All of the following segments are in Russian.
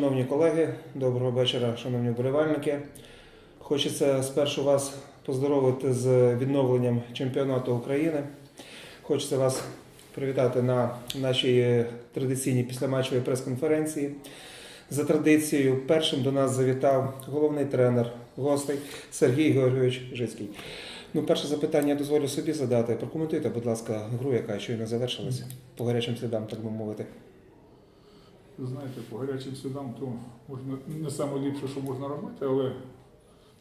Шановні колеги, доброго вечора, шановні вболівальники. Хочеться спершу вас поздоровити з відновленням чемпіонату України. Хочеться вас привітати на нашій традиційній післяматчевій прес-конференції. За традицією, першим до нас завітав головний тренер гостей Сергій Георгійович Жицький. Ну, перше запитання я дозволю собі задати. Прокоментуйте, будь ласка, гру, яка щойно завершилася по гарячим слідам, так би мовити. Знаєте, по гарячим слідам, то можна не саме ліпше, що можна робити, але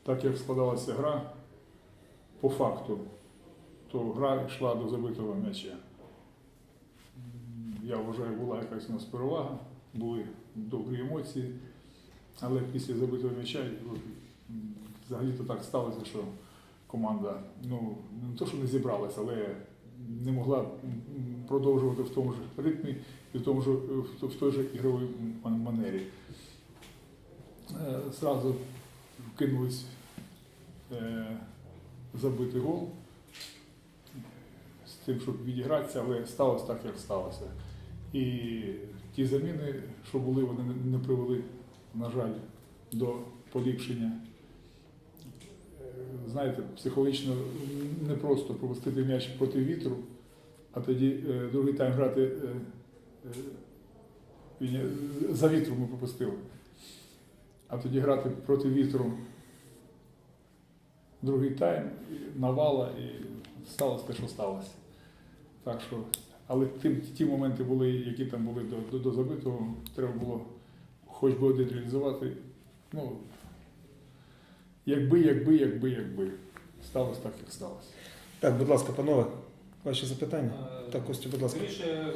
так як складалася гра, по факту, то гра йшла до забитого м'яча. Я вважаю, була якась у нас перевага, були добрі емоції, але після забитого м'яча взагалі-то так сталося, що команда ну, не то, що не зібралася, але не могла продовжувати в тому ж ритмі і в, тому ж, в, той же ігровій манері. Е, Зразу кинулись е, забити гол з тим, щоб відігратися, але сталося так, як сталося. І ті заміни, що були, вони не привели, на жаль, до поліпшення. Знаєте, психологічно не просто пропустити м'яч проти вітру, а тоді е, другий тайм грати е, е, за вітру ми пропустили. А тоді грати проти вітру другий тайм, навала, і сталося те, що сталося. Так що, але ті, ті моменти були, які там були до, до, до забитого, треба було хоч би один реалізувати. Ну, якби, якби, якби, якби. Сталося так, як сталося. Так, будь ласка, панове, ваші запитання. Е, Так, Костю, будь ласка. Скоріше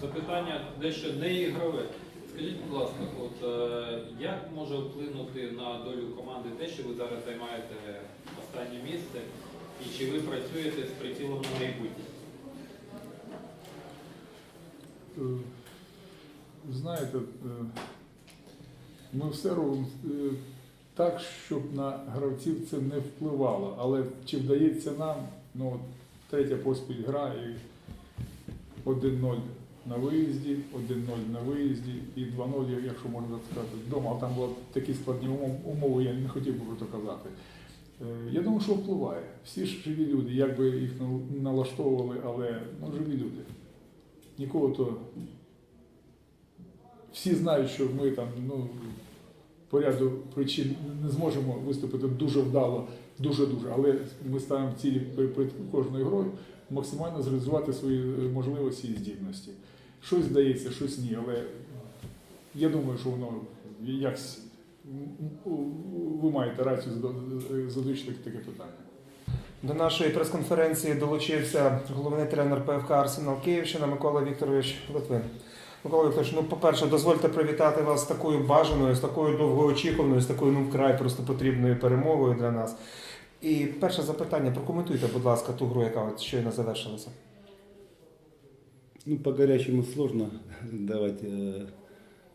запитання дещо не ігрове. Скажіть, будь ласка, от е, як може вплинути на долю команди те, що ви зараз займаєте останнє місце, і чи ви працюєте з прицілом на майбутнє? Е, Знаєте, ми все робимо так, щоб на гравців це не впливало. Але чи вдається нам, ну, третя поспіль гра і 1-0 на виїзді, 1-0 на виїзді і 2-0, якщо можна сказати, вдома. А там були такі складні умови, я не хотів би про це казати. Е, Я думаю, що впливає. Всі ж живі люди, як би їх налаштовували, але ну, живі люди. Нікого то. Всі знають, що ми там ну, по ряду причин не зможемо виступити дуже вдало, дуже-дуже, але ми ставимо цілі перед кожною грою максимально зреалізувати свої е, можливості і здібності. Щось здається, щось ні, але я думаю, що воно якось ви маєте рацію зада- таке- таке питання. До нашої прес-конференції долучився головний тренер ПФК Арсенал Київщина Микола Вікторович Литвин. Микола Вікторович, ну, по-перше, дозвольте привітати вас з такою бажаною, з такою довгоочікуваною, з такою ну вкрай просто потрібною перемогою для нас. І перше запитання, прокоментуйте, будь ласка, ту гру, яка от щойно завершилася. Ну, по горячему сложно давать э,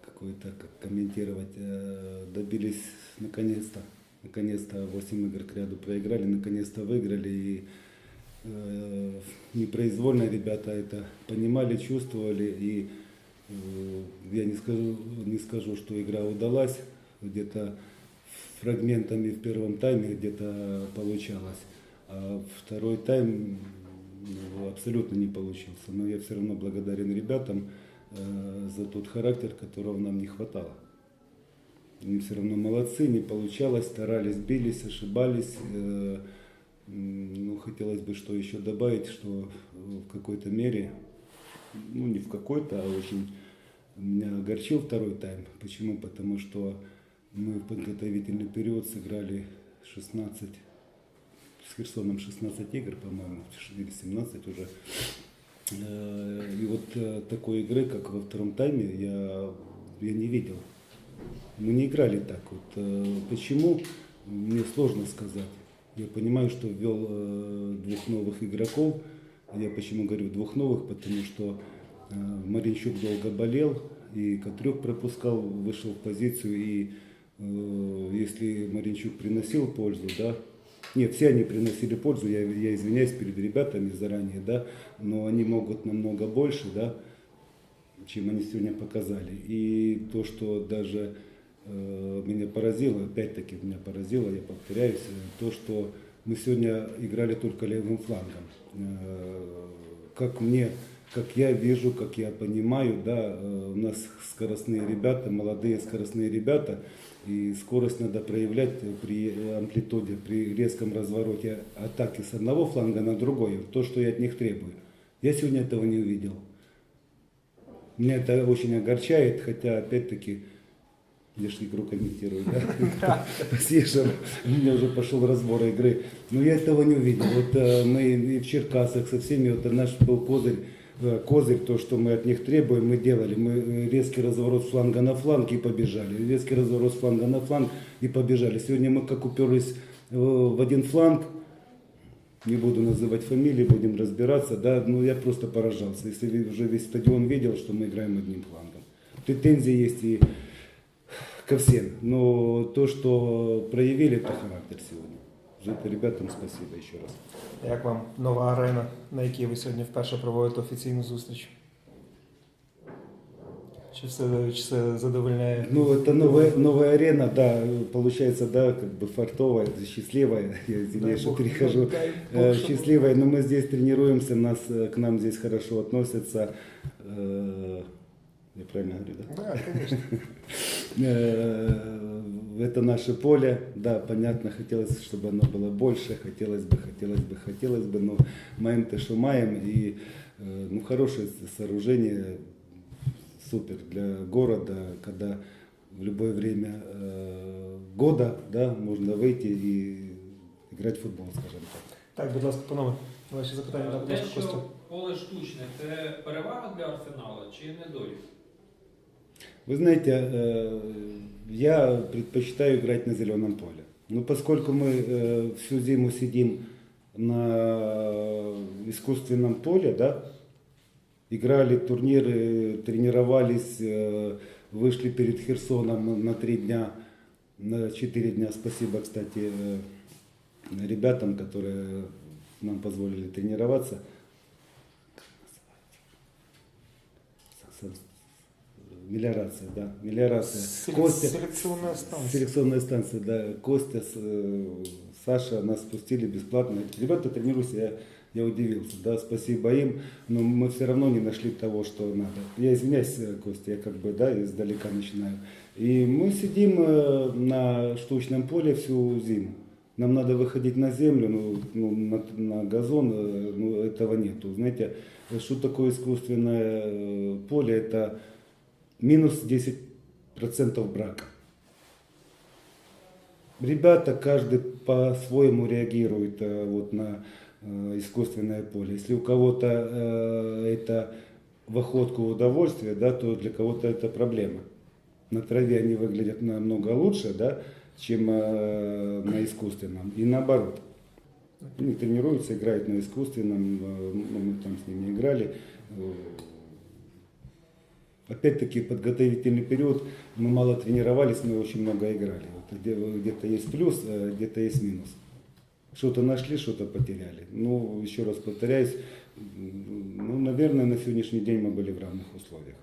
какой-то, как комментировать. Э, добились наконец-то, наконец-то 8 игр к ряду проиграли, наконец-то выиграли. И э, непроизвольно ребята это понимали, чувствовали. И э, я не скажу, не скажу, что игра удалась. Где-то фрагментами в первом тайме где-то получалось. А второй тайм ну, абсолютно не получился. Но я все равно благодарен ребятам э, за тот характер, которого нам не хватало. Они все равно молодцы, не получалось, старались, бились, ошибались. Э, ну, хотелось бы что еще добавить, что э, в какой-то мере, ну не в какой-то, а очень меня огорчил второй тайм. Почему? Потому что мы в подготовительный период сыграли 16 с Херсоном 16 игр, по-моему, или 17 уже. Э, И вот э, такой игры, как во втором тайме, я, я не видел. Мы не играли так. Вот, э, почему, мне сложно сказать. Я понимаю, что ввел двух новых игроков. Я почему говорю двух новых, потому что Маринчук долго болел, и Катрюк пропускал, вышел в позицию, и э, если Маринчук приносил пользу, да, нет, все они приносили пользу, я, я извиняюсь перед ребятами заранее, да, но они могут намного больше, да, чем они сегодня показали. И то, что даже э, меня поразило, опять-таки меня поразило, я повторяюсь, э, то, что мы сегодня играли только левым флангом. Э, Как мне, как я вижу, как я понимаю, да, э, у нас скоростные ребята, молодые скоростные ребята, и скорость надо проявлять при амплитуде, при резком развороте атаки с одного фланга на другой, то, что я от них требую. Я сегодня этого не увидел. Меня это очень огорчает, хотя, опять-таки, я же игру комментирую, да? Съезжу, у меня уже пошел разбор игры. Но я этого не увидел. Вот э, мы и в Черкасах со всеми, вот наш был козырь, козырь, то, что мы от них требуем, мы делали. Мы э, резкий разворот фланга на фланг и побежали. Резкий разворот фланга на фланг и побежали. Сегодня мы как уперлись э, в один фланг, не буду называть фамилии, будем разбираться, да, ну я просто поражался. Если уже весь стадион видел, что мы играем одним флангом. Претензии есть и ко всем, но то, что проявили, это характер сегодня. За это ребятам спасибо еще раз. Як вам нова арена, на якій ви сьогодні вперше проводите офіційну зустріч? Чи все, чи все задовольняє? Ну, это новая, новая арена, да, получается, да, как бы фартовая, счастливая, я извиняюсь, что Бог- перехожу. дай Бог, Э, чтобы- счастливая, но мы здесь тренируемся, нас, э, к нам здесь хорошо относятся. Э, Я правильно говорю, да? Да, звісно. Э, Это наше поле, да, понятно, хотелось, чтобы оно было больше, хотелось бы, хотелось бы, хотелось бы, но маем то, что маем, и э, ну, хорошее сооружение, супер для города, когда в любое время э, года, да, можно выйти и играть в футбол, скажем так. Так, будь ласка, панове, ваші запитання, Те, Костя. що поле штучне, це перевага для арсенала чи недолік? Вы знаете, э, я предпочитаю играть на зеленом поле. Но поскольку мы э, всю зиму сидим на искусственном поле, да, играли турниры, тренировались, э, вышли перед Херсоном на три дня, на четыре дня. Спасибо, кстати, э, ребятам, которые нам позволили тренироваться. Мелиорация, да, мелиорация. Селек- Костя, Селекціонна станція. Селекционная станция, да. Костя, э, Саша нас спустили бесплатно. Ребята тренируются, я, я удивился, да, спасибо им, но мы все равно не нашли того, что надо. Я извиняюсь, э, Костя, я как бы, да, издалека начинаю. И мы сидим э, на штучном поле всю зиму. Нам надо выходить на землю, ну, ну, на, на газон, ну, этого нету. Знаете, что такое искусственное поле? Это минус 10% брака. Ребята, каждый по-своему реагирует э, вот на э, искусственное поле. Если у кого-то э, это в охотку удовольствие, да, то для кого-то это проблема. На траве они выглядят намного лучше, да, чем э, на искусственном. И наоборот. Они тренируются, играют на искусственном, мы там с ними играли. Опять-таки подготовительный период, мы мало тренировались, мы очень много играли. Вот где- где-то есть плюс, э, где-то есть минус. Что-то нашли, что-то потеряли. Ну, еще раз повторяюсь, ну, наверное, на сегодняшний день мы были в равных условиях.